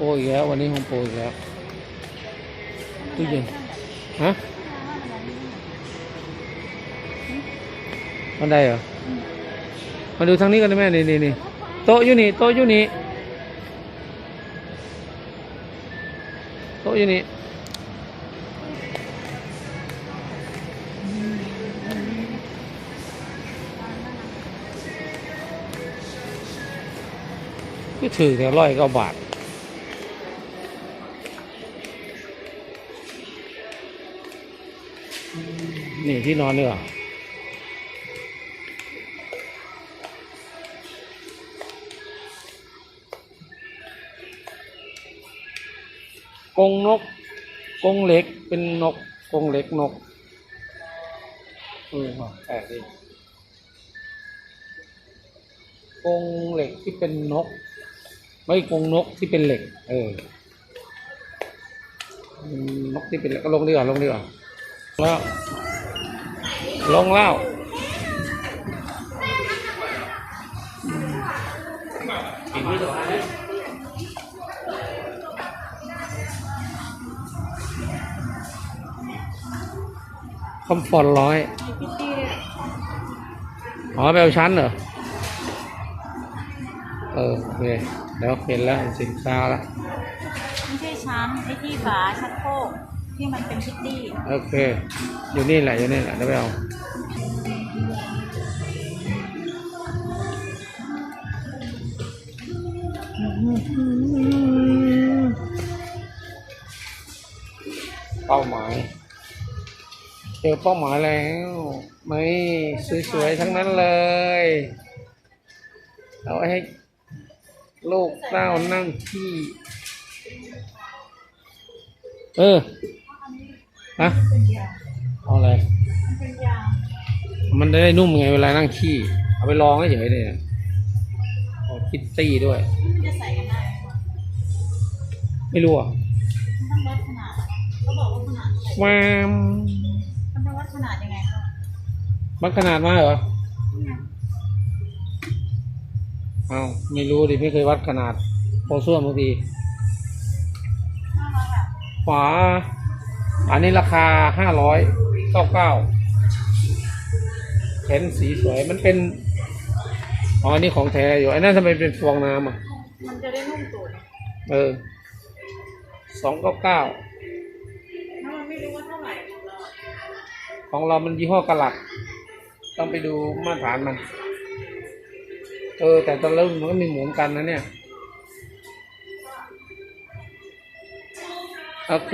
โปรอีกแล้ว วันนี้โฮมโปรอีกแล้วตู้เย็นฮะบันได้เหรอ มาดูทางนี้กันได้ไหมนี่นี่นี่โต๊ะอยู่นี่โต๊ะอยู่นี่โต๊ะอยู่นี่ก็ถือแต่ร้อยเก้าบาท นี่ที่นอนดีกว่ากงนกกงเหล็กเป็นนกกงเหล็กนกเออะแปลกดีกงเหล็กที่เป็นนก ไม่กงนกที่เป็นเหล็ก เออนกที่เป็นเหล็กก็ลงดีกว่าลงดีกว่า แล้ว ลงแล้วคอมฟอร์ตร้อยอ๋อไปเอาชั้นเหรอ เออโอเคเดี๋ยวเห็นแล้วเห็นสินค้าแล้ว ไม่ใช่ชั้นไอ้ที่ฝาชักโครก ที่มันเป็นพิตตี้โอเค อยู่นี่แหละอยู่นี่แหละเดี๋ยวไปเอาเป้าหมาย เจอเป้าหมายแล้ว ไม่สวยๆทั้งนั้นเลย เอาไว้ให้ลูกเต้านั่งที่ เออ ฮะเอาอะไร มันเป็นยางมันได้นุ่มไงเวลานั่งขี้ เอาไปลองเฉยๆเนี่ยเอาคิตตี้ด้วย มันจะใส่กันได้ไหมไม่รู้อะมันต้องวัดขนาดเขาบอกว่าขนาดเท่าไหร่วามมันต้องวัดขนาดยังไงคะมันขนาดมาเหรอเอาไม่รู้ดิไม่เคยวัดขนาดโปรส้วมบางที น่ารักอะฝา อันนี้ราคาห้าร้อยเก้าเก้าเห็นสีสวยมันเป็น อ๋ออันนี้ของแท้อยู่ไอ้นั่นทำไมเป็นฟองน้ำอะ มันจะได้นุ่มตูดเออสองเก้าเก้าแล้วมันไม่รู้ว่าเท่าไหร่ของเราอะของเรามันยี่ห้อกระหลัก ต้องไปดูมาตรฐานมัน เออ แต่ตอนเริ่มมันก็มีเหมือนกันนะเนี่ย โอเค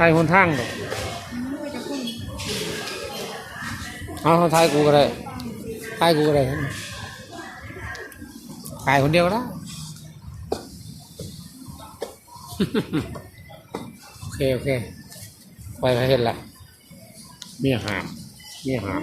ไทยคนทางเดอกเอาเขาทายกูก็ได้ทายกูก็ได้ถ่ายคนเดียวก็ได้โอเคโอเคไปให้เห็นละมีอาหารมีอาหาม